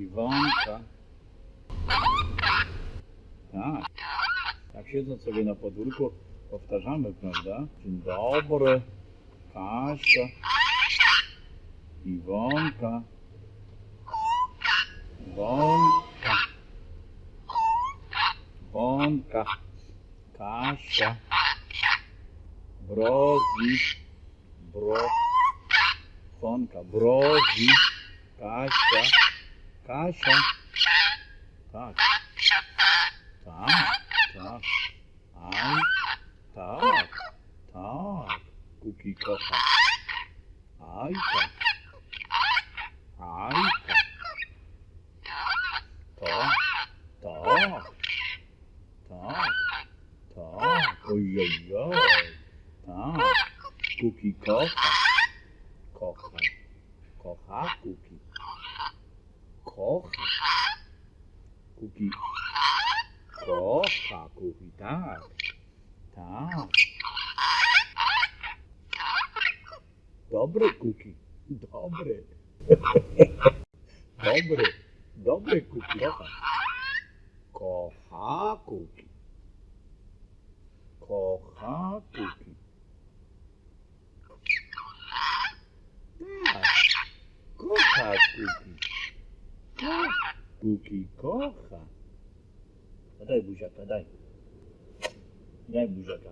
Iwonka. Tak. Jak siedzą sobie na podwórku, powtarzamy, prawda? Dzień dobry. Kasia. Iwonka. Wonka. Wonka. Kasia. Brogi. Bro. Fonka. Brogi. Kasia. Kasia, tak, tak, tak, aj, tak, tak, Kuki kocha, ajka, ajka, tak, tak, tak, tak, ojojoj, tak, Kuki kocha, kocha Kuki, kocha, Kuki, kocha Kuki, tak, tak. Dobry Kuki, dobry. Dobry, dobry Kuki, kocha. Kocha Kuki. Kocha Kuki. Tak, kocha Kuki. Tak, Kuki kocha. No daj buziaka, daj. Daj buziaka.